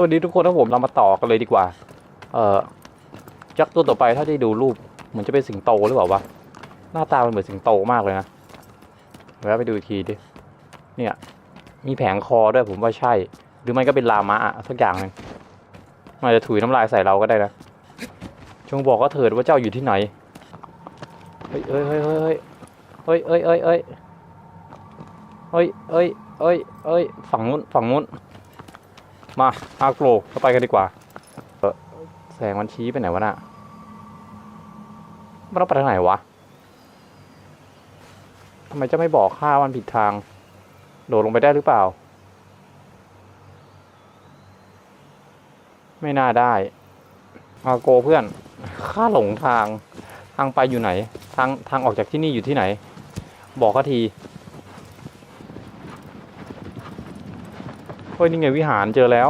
สวัสดีทุกคนนะผมเรามาต่อกันเลยดีกว่า เอ่อยักษ์ตัวต่อไปถ้าได้ดูรูปเหมือนจะเป็นสิงโตหรือเปล่าวะหน้าตามันเหมือนสิงโตมากเลยนะแวะไปดูอีกทีดิเนี่ย มีแผงคอด้วยผมว่าใช่ หรือมันก็เป็นลามะอะสักอย่างหนึ่งมันจะถุยน้ำลายใส่เราก็ได้นะจงบอกก็เถิดว่าเจ้าอยู่ที่ไหนเฮ้ยเฮ้ยเฮ้ยเฮ้ยเฮ้ยเฮ้ยเฮ้ยเฮ้ยเฮ้ยเฮ้ยเฮ้ยเฮ้ยฝั่งนู้นฝั่งนู้น มาอาโกรเข้าไปกันดีกว่าเออแสงมันชี้ไปไหนวะน่ะมันต้องไปทางไหนวะทำไมจะไม่บอกข้ามันผิดทาง โดดลงไปได้หรือเปล่า ไม่น่าได้ อาโกเพื่อนข้าหลงทาง ทางไปอยู่ไหน ทางทางออกจากที่นี่อยู่ที่ไหน บอกข้าที ฮ้ยนี่ไงวิหารเจอแล้ว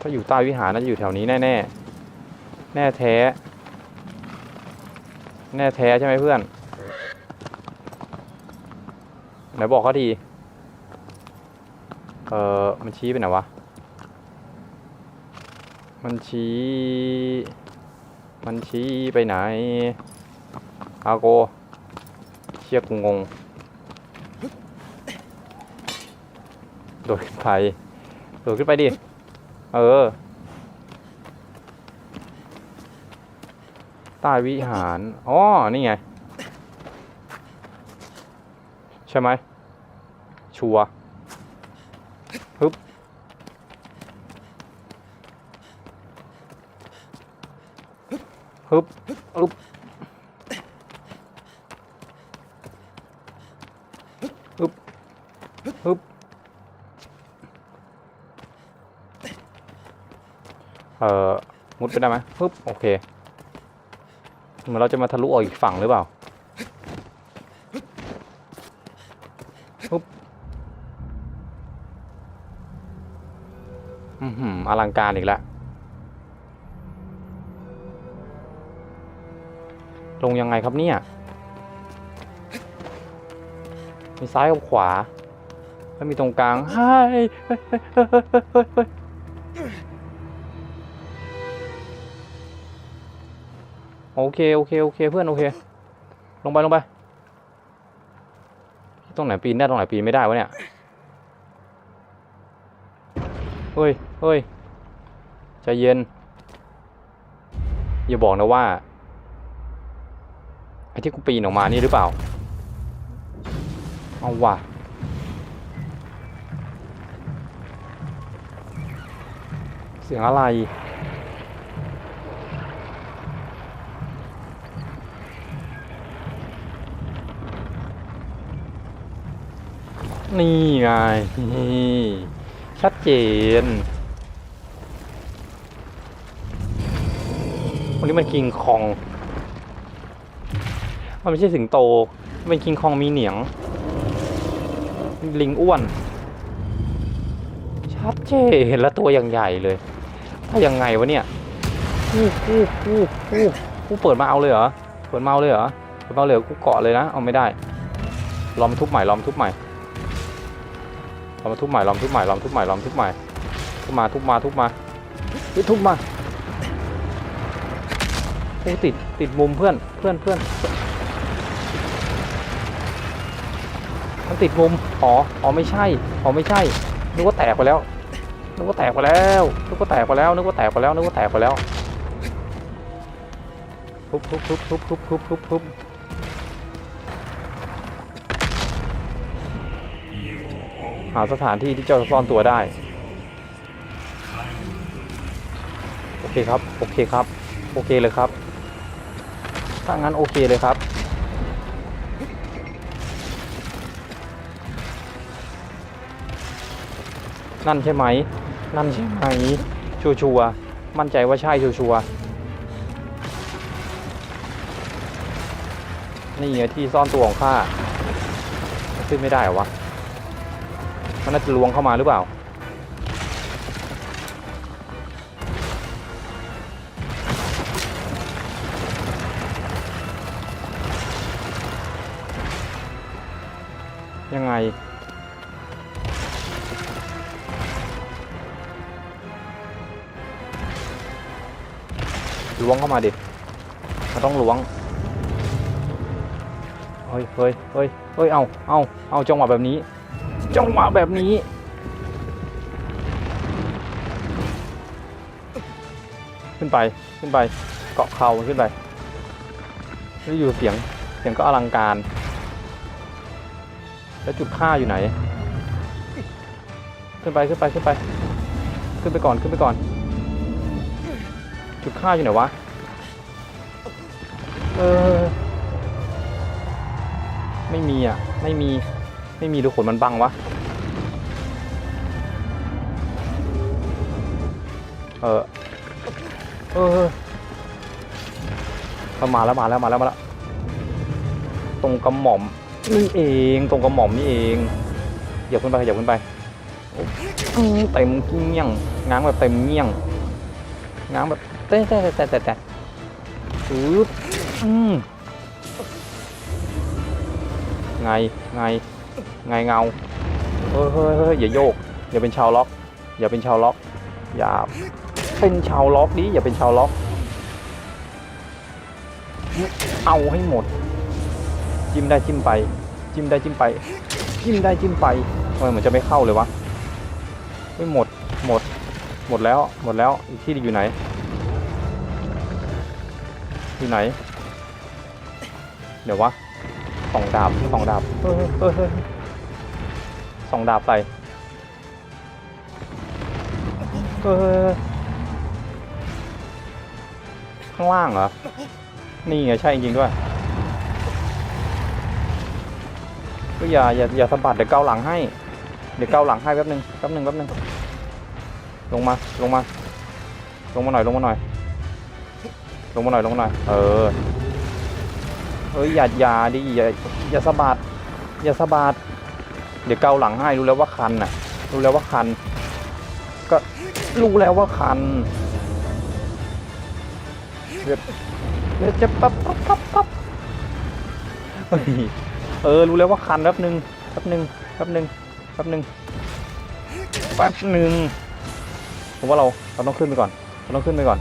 ถ้าอยู่ใต้วิหารน่าจะอยู่แถวนี้แน่แน่แน่แท้ แน่แท้ใช่ไหมเพื่อนไหนบอกเขาทีเออมันชี้ไปไหนวะ มันชี้ มันชี้ไปไหนอาโก เชียกงง โดดขึ้นไป โดดขึ้นไปดิ เออ ใต้วิหาร อ๋อ นี่ไง ใช่ไหม ชัวร์ฮึบฮึบฮึบฮึบฮึบ เอ่อมุดไปได้ไหมปึ๊บโอเคเหมือนเราจะมาทะลุออกอีกฝั่งหรือเปล่าปึ๊บอือหืออลังการอีกแล้วลงยังไงครับเนี่ย มีซ้ายกับขวา แล้วมีตรงกลางเฮ้ โอเคโอเคโอเคเพื่อนโอเค ลงไปลงไปตรงไหนปีนได้ตรงไหนปีนไม่ได้วะเนี่ยเฮ้ยเฮ้ยใจเย็น อย่าบอกนะว่าไอ้ที่กูปีนออกมานี่หรือเปล่า เอาว่ะเสียงอะไร นี่ไงนี่ชัดเจน วันนี้มันคิงคอง มันไม่ใช่สิงโต มันเป็นคิงคองมีเหนียง ลิงอ้วน ชัดเจนเห็นแล้วตัวอย่างใหญ่เลยถ้ายังไงวะเนี่ยอู้อู้อู้อู้อู้เปิดมาเอาเลยเหรอ เปิดมาเอาเลยเหรอ เปิดมาเอาเลยกูเกาะเลยนะ เอาไม่ได้ ลอมทุบใหม่ ลอมทุบใหม่ ลอมทุบใหม่ลอมทุบใหม่ลอมทุบใหม่ลอมทุบใหม่ทุบมาทุบมาทุบมาเฮ้ทุบมาโอ้ติดติดมุมเพื่อนเพื่อนเพื่อนมันติดมุมอ๋ออ๋อไม่ใช่อ๋อไม่ใช่นึกว่าแตกไปแล้วนึกว่าแตกไปแล้วนึกว่าแตกไปแล้วนึกว่าแตกไปแล้วนึกว่าแตกไปแล้วทุบทุบทุบทุบทุบทุบทุบ หาสถานที่ที่เจ้าจะซ่อนตัวได้ โอเคครับ โอเคครับ โอเคเลยครับ ถ้างั้นโอเคเลยครับ นั่นใช่ไหม นั่นใช่ไหม ชัวชัวมั่นใจว่าใช่ชัวชัวนี่ที่ซ่อนตัวของข้า ขึ้นไม่ได้หรอวะ น่าจะลวงเข้ามาหรือเปล่า ยังไง ล้วงเข้ามาดิ มันต้องล้วง เฮ้ยเฮ้ยเฮ้ยเฮ้ย เอา เอา เอาจังหวะแบบนี้ จังหวะแบบนี้ ขึ้นไปขึ้นไปเกาะเข่าขึ้นไปแล้วอยู่เสียงเสียงก็อลังการ แล้วจุดฆ่าอยู่ไหน ขึ้นไปขึ้นไปขึ้นไป ขึ้นไปก่อนขึ้นไปก่อน จุดฆ่าอยู่ไหนวะเออไม่มีอะ ไม่มี ไม่มีดูขนมันบังวะ เออ เออมาแล้วมาแล้วมาแล้วมาแล้ว ตรงกระหม่อมนี่เอง ตรงกระหม่อมนี่เองเหยียบขึ้นไปเหยียบขึ้นไปเต็มเงี้ยงง้างแบบเต็มเงี้ยงง้างแบบเต้แต่แต่แต่แต่ปึ๊บอืมไง ไง ไงเงาเฮ้ยเฮ้ยเฮ้ยอย่าโยก อย่าเป็นชาวล็อก อย่าเป็นชาวล็อก อย่าเป็นชาวล็อกดิอย่าเป็นชาวล็อก เอาให้หมด จิ้มได้จิ้มไป จิ้มได้จิ้มไป จิ้มได้จิ้มไปทำไมเหมือนจะไม่เข้าเลยวะไม่หมดหมด หมดแล้วหมดแล้วอีกที่อยู่ไหนอยู่ไหน เดี๋ยววะสองดาบสองดาบเฮ้ยเฮ้ยเฮ้ย สองดาบใส่เฮ้ยข้างล่างเหรอ นี่ไงใช่จริงด้วย ก็อย่าอย่าอย่าสะบัดเดี๋ยวเกาหลังให้ เดี๋ยวเกาหลังให้แป๊บนึงแป๊บนึงแป๊บนึง ลงมาลงมา ลงมาหน่อยลงมาหน่อย ลงมาหน่อยลงมาหน่อย เออเอ้ยอย่าอย่าดิอย่าอย่าสะบัดอย่าสะบัด เดี๋ยวเกาหลังให้รู้แล้วว่าคันน่ะ รู้แล้วว่าคัน ก็รู้แล้วว่าคันเดี๋ยวเดี๋ยวจะปั๊บปั๊บปั๊บปั๊บเฮ้ยเออรู้แล้วว่าคันแป๊บหนึ่งแป๊บหนึ่งแป๊บหนึ่งแป๊บหนึ่งแป๊บหนึ่งผมว่าเราเราต้องขึ้นไปก่อนเราต้องขึ้นไปก่อน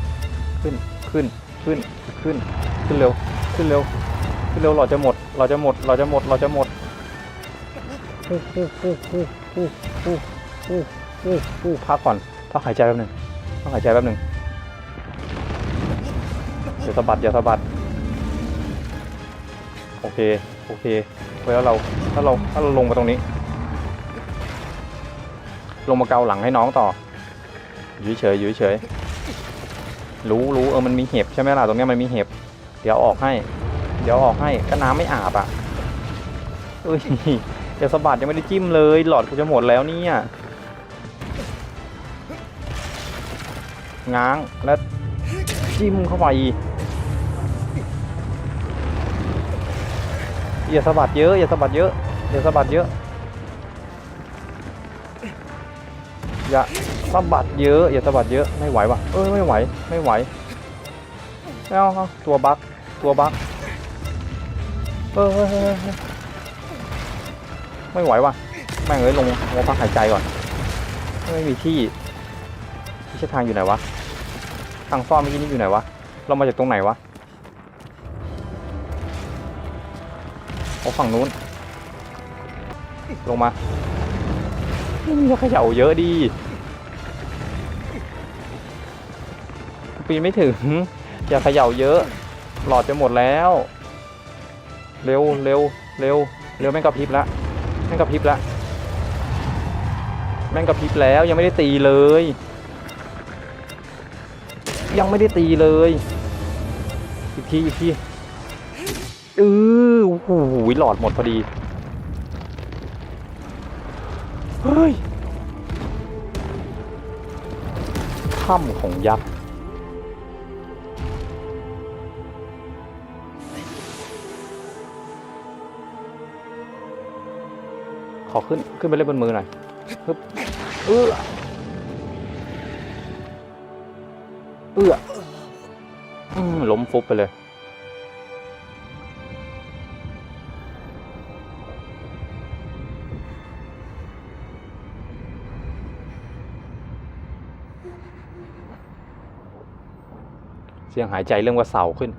ขึ้นขึ้นขึ้นขึ้นขึ้นเร็วขึ้นเร็วขึ้นเร็วเราจะหมดเราจะหมดเราจะหมดเราจะหมด พักก่อนพักหายใจแป๊บหนึ่งพักหายใจแป๊บหนึ่งอย่าสะบัดอย่าสะบัดโอเคโอเคเว้ยแล้วเราถ้าเราถ้าเราลงมาตรงนี้ ลงมาเกาหลังให้น้องต่ออยู่เฉยอยู่เฉยรู้รู้เออมันมีเห็บใช่ไหมล่ะตรงนี้มันมีเห็บ เดี๋ยวออกให้ เดี๋ยวออกให้ก็น้ำไม่อาบอะเอ้ย เดี๋ยวสะบัดยังไม่ได้จิ้มเลย หลอดกูจะหมดแล้วเนี่ยง้างแล้วจิ้มเข้าไปอย่าสะบัดเยอะอย่าสะบัดเยอะอย่าสะบัดเยอะอย่าสะบัดเยอะอย่าสะบัดเยอะไม่ไหวว่ะเอ้ยไม่ไหวไม่ไหวไม่เอาเอาตัวบั๊กตัวบั๊กเออ ไม่ไหวว่ะแม่งเอ้ยลงลงพักหายใจก่อนไม่มีที่ที่เส้นทางอยู่ไหนวะทางซ่อนเมื่อกี้นี้อยู่ไหนวะเรามาจากตรงไหนวะโอ้ฝั่งนู้น ลงมาอย่าเขย่าเยอะดีปีนไม่ถึงอย่าเขย่าเยอะ หลอดจะหมดแล้ว เร็วเร็วเร็วเร็วแม่งกระพริบแล้ว ม่งกระพริบแล้วแม่งกระพริบแล้วยังไม่ได้ตีเลย ยังไม่ได้ตีเลย อีกทีอีกทีเออโอ้โหหลอดหมดพอดี เฮ้ยถ้ำของยักษ์ อขึ้นขึ้นไปเล่นบนมือหน่อยฮึบเอื้อเอื้อล้มฟุบไปเลย เสียงหายใจเริ่มกระเสาขึ้น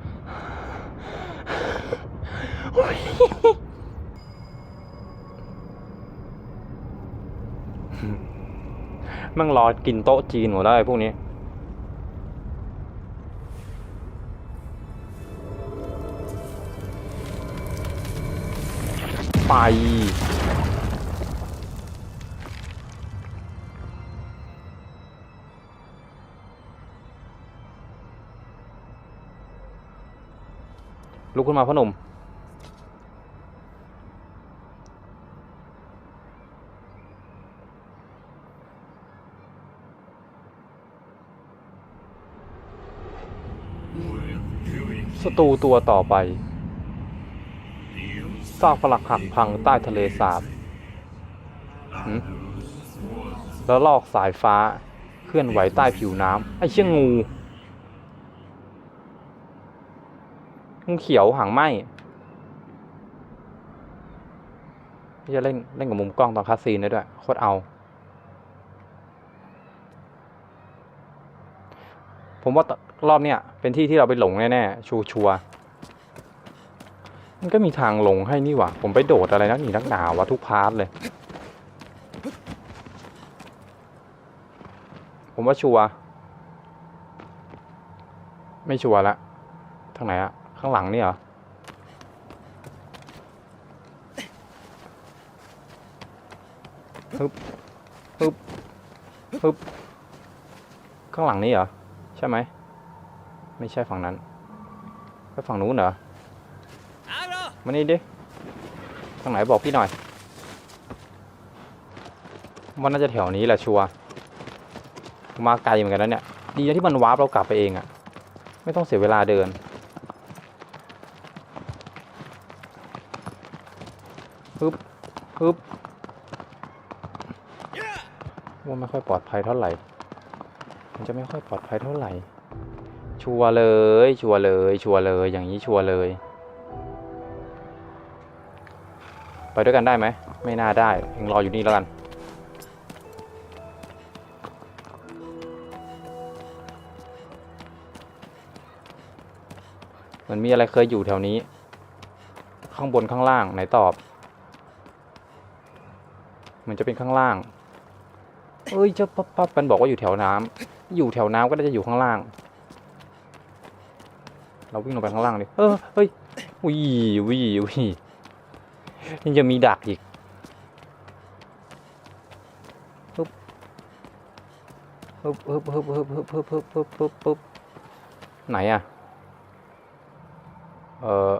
มั่งรอกินโต๊ะจีนหมดแล้วไอ้พวกนี้ ไป ลุกขึ้นมาพ่อหนุ่ม ศัตรูตัวต่อไปซากปลักหักพังใต้ทะเลสาบแล้วลอกสายฟ้าเคลื่อนไหวใต้ผิวน้ำไอ้เชี่ยงูงูเขียวหางไหมจะเล่นเล่นกับมุมกล้องตอนคัสซีนได้ด้วยโคตรเอา ผมว่ารอบเนี้ยเป็นที่ที่เราไปหลงแน่ๆ ชัวชัวร์มันก็มีทางลงให้นี่หว่า ผมไปโดดอะไรนักหนีนักหนาวะทุกพาร์ทเลย ผมว่าชัวร์ไม่ชัวร์ละ ทางไหนอะข้างหลังนี่เหรอ ฮึบ ฮึบ ฮึบ ข้างหลังนี่เหรอ ช่ไหม ไม่ใช่ฝั่งนั้นไปฝั่งนู้นเหรอ มานี่ดิทางไหนบอกพี่หน่อยว่าน่าจะแถวนี้แหละชัวร์มาไกลเหมือนกันแล้วเนี่ย ดีนะที่มันวาร์ปเรากลับไปเองอะไม่ต้องเสียเวลาเดิน ฮึบฮึบว่าไม่ค่อยปลอดภัยเท่าไหร่ มันจะไม่ค่อยปลอดภัยเท่าไหร่ ชัวร์เลย ชัวร์เลย ชัวร์เลย อย่างนี้ชัวร์เลย ไปด้วยกันได้ไหม ไม่น่าได้ยังรออยู่นี่แล้วกันเหมือนมีอะไรเคยอยู่แถวนี้ ข้างบนข้างล่างไหนตอบเหมือนจะเป็นข้างล่าง เอ้ยเจ้าปั๊บปั๊บมันบอกว่าอยู่แถวน้ำ อยู่แถวน้ำก็จะอยู่ข้างล่าง เราวิ่งลงไปข้างล่างดิเออเฮ้ยวิวิวิยังจะมีดักอีกปึ๊บปึ๊บปึ๊บปึ๊บปึ๊บปึ๊บปึ๊บปึ๊บปึ๊บปึ๊บไหนอะเออ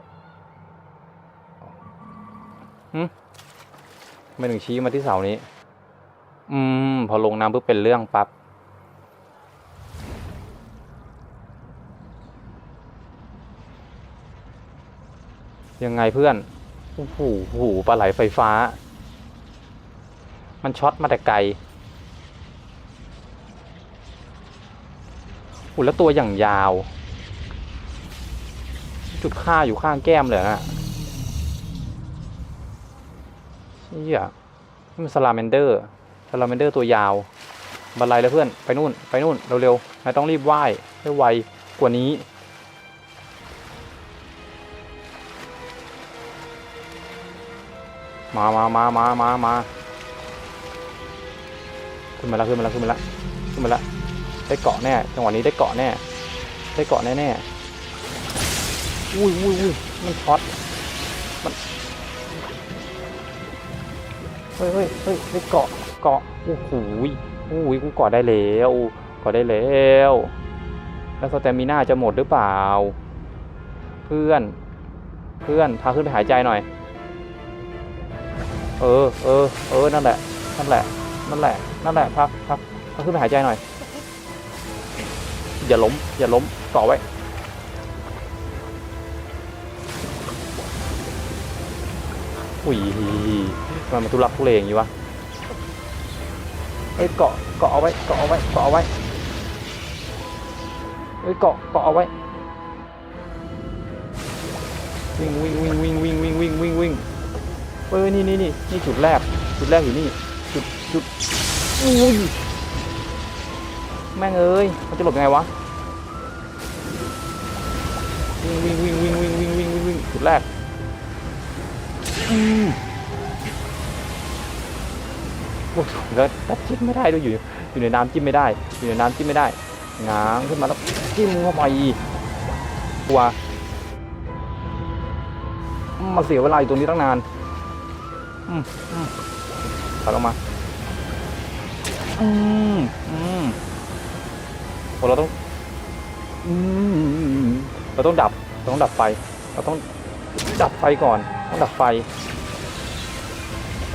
หึไม่ถึงชี้มาที่เสานี้ อืม พอลงน้ำปุ๊บเป็นเรื่องปั๊บ ยังไงเพื่อนโอ้โหโหปลาไหลไฟฟ้า มันช็อตมาแต่ไกลโอ้แล้วตัวอย่างยาว จุดค่าอยู่ข้างแก้มเลยนะเฮียนี่มันสลาเมนเดอร์สลาเมนเดอร์ตัวยาวบันไลเลยเพื่อน ไปนู่น ไปนู่น เร็วๆนายต้องรีบว่ายให้ไวกว่านี้ มามามามามามาขึ้นมาแล้วขึ้นมาแล้วขึ้นมาแล้วขึ้นมาแล้วได้เกาะแน่ จังหวะนี้ได้เกาะแน่ ได้เกาะแน่แน่อุ้ยอุ้ยอุ้ยมันช็อตมันเฮ้ยเฮ้ยเฮ้ยได้เกาะเกาะโอ้โหโอ้ยกูเกาะได้แล้วเกาะได้แล้ว แล้วสเตมิน่าจะหมดหรือเปล่า เพื่อน เพื่อนพาขึ้นไปหายใจหน่อย เออเออเออนั่นแหละนั่นแหละนั่นแหละนั่นแหละพักพักพักขึ้นไปหายใจหน่อย อย่าล้ม อย่าล้มเกาะไว้อุ้ยทำไมันมันทุลักทุเลอย่างนี้วะเอ้ยเกาะเกาะเอาไว้เกาะเอาไว้เกาะเอาไว้เอ้ยเกาะเกาะเอาไว้วิ่งวิ่งวิ่งวิ่งวิ่งวิ่งวิ่งวิ่ง เออนี่นี่นี่นี่จุดแรก จุดแรกอยู่นี่ จุดจุดอุ้ยแม่งเอ้ยมันจะหลบยังไงวะ วิ่งวิ่งวิ่งวิ่งวิ่งวิ่งวิ่งวิ่งจุดแรกอืมโอ้โหแล้วแล้วจิ้มไม่ได้ด้วยอยู่ อยู่ในน้ำจิ้มไม่ได้ อยู่ในน้ำจิ้มไม่ได้ง้างขึ้นมาแล้วจิ้มเข้าไปตัวมาเสียเวลาอยู่ตรงนี้ตั้งนาน อืมอืมถอยลงมาอืมอืมโอ้เราต้องอืมเราต้องดับเราต้องดับไฟ เราต้องดับไฟก่อน ต้องดับไฟ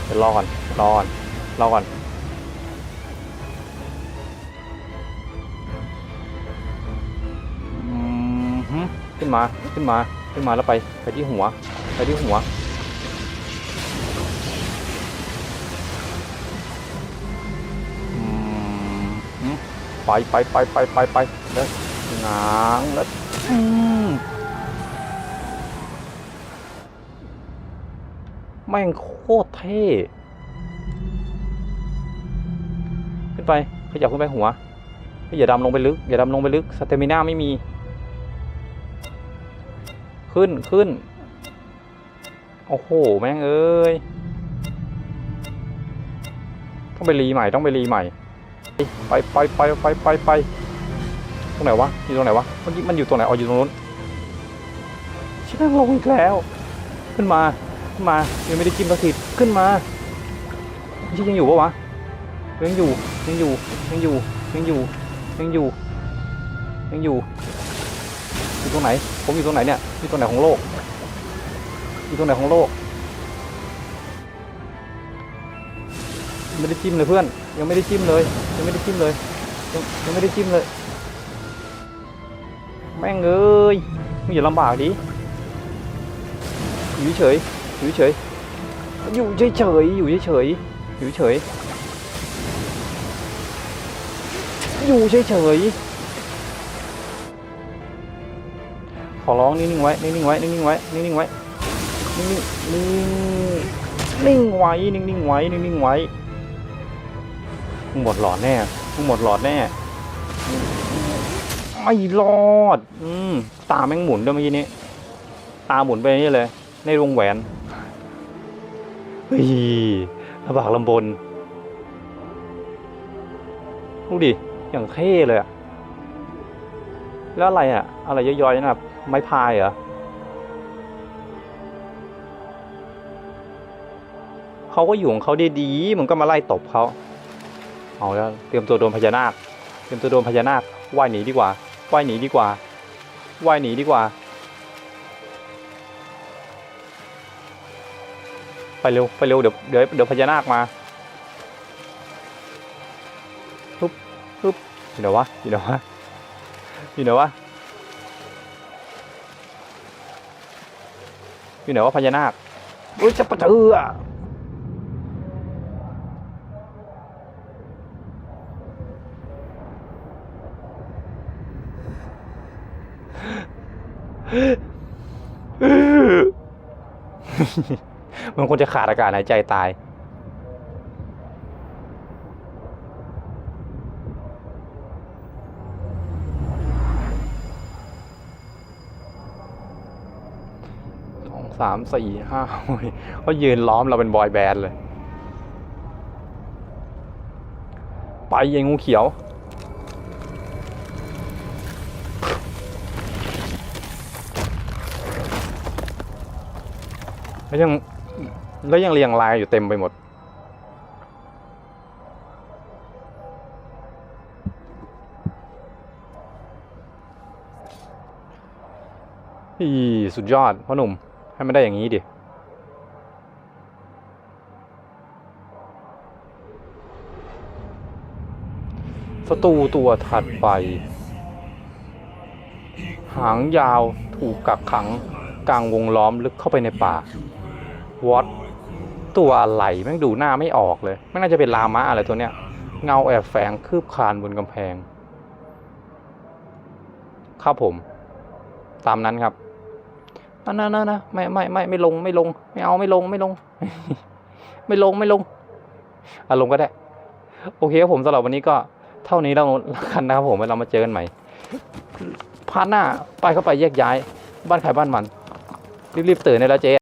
เดี๋ยวรอก่อนรอก่อนรอก่อนอืมขึ้นมาขึ้นมาขึ้นมาแล้วไปไปที่หัว ไปที่หัว ไปไปไปไปไปไปแล้วง้างแล้วอืมแม่งโคตรเท่ขึ้นไปขยับขึ้นไปหัวอย่าดำลงไปลึกอย่าดำลงไปลึกสเตมิน่าไม่มี ขึ้นขึ้นโอ้โหแม่งเอ้ยต้องไปรีใหม่ต้องไปรีใหม่ ไปไปไปไปไปไปตรงไหนวะอยู่ตรงไหนวะเมื่อกี้มันอยู่ตรงไหนอ๋ออยู่ตรงนู้นชิบลงอีกแล้ว ขึ้นมาขึ้นมายังไม่ได้จิ้มประสิทธิ์ขึ้นมาชิยังอยู่ปะวะยังอยู่ยังอยู่ยังอยู่ยังอยู่ยังอยู่ยังอยู่อยู่ตรงไหน ผมอยู่ตรงไหนเนี่ยอยู่ตรงไหนของโลกอยู่ตรงไหนของโลก ไม่ได้จิ้มเลยเพื่อน ยังไม่ได้จิ้มเลย ยังไม่ได้จิ้มเลยยังยังไม่ได้จิ้มเลย แม่งเอ้ยมึงอย่าลำบากดิอยู่เฉยอยู่เฉยอยู่เฉยเฉยอยู่เฉยอยู่เฉยอยู่เฉยๆขอร้องนิ่งๆไว้นิ่งๆไว้นิ่งๆไว้นิ่งๆไว้นิ่งๆนิ่งนิ่งไว้นิ่งๆไว้นิ่งๆไว้ หมดหลอดแน่มึงหมดหลอดแน่ไม่รอด อืมตาแม่งหมุนด้วยเมื่อกี้นี้ ตาหมุนไปนี่เลย ในวงแหวนเฮ้ยลำบากลำบนดูดิ อย่างเท่เลยอะแล้วอะไรอะอะไรย่อยๆนะไม้พายเหรอเขาก็อยู่ของเขาดีๆมันก็มาไล่ตบเขา เอาแล้วเตรียมตัวโดนพญานาค เตรียมตัวโดนพญานาคว่ายหนีดีกว่าว่ายหนีดีกว่าว่ายหนีดีกว่า ไปเร็วไปเร็วเดี๋ยวเดี๋ยวเดี๋ยวพญานาคมาอยู่ไหนวะอยู่ไหนวะอยู่ไหนวะอยู่ไหนวะพญานาคอุ้ยจะปะเจือ มันควรจะขาดอากาศหายใจตาย สองสามสี่ห้าโอ้ยเขายืนล้อมเราเป็นบอยแบนด์เลย ไปยังงูเขียว แล้วยังแล้วยังเรียงรายอยู่เต็มไปหมด อีสุดยอดพ่อหนุ่ม ให้มันได้อย่างนี้ดิศัตรูตัวถัดไป หางยาวถูกกักขังกลางวงล้อมลึกเข้าไปในป่า วอตตัวอะไรแม่งดูหน้าไม่ออกเลยไม่น่าจะเป็นลามะอะไรตัวเนี้ย เงาแอบแฝงคืบคลานบนกำแพง ครับผม ตามนั้นครับนะนะนะนะไม่ไม่ไม่ไม่ลงไม่ลง ไม่เอาไม่ลงไม่ลง ไม่ลงไม่ลงอะลงก็ได้ โอเคครับผมสำหรับวันนี้ก็เท่านี้เราละกันนะครับผมไว้เรามาเจอกันใหม่พาร์ทหน้าไปเข้าไปแยกย้าย บ้านใครบ้านมัน รีบๆตื่นได้แล้วเจ๊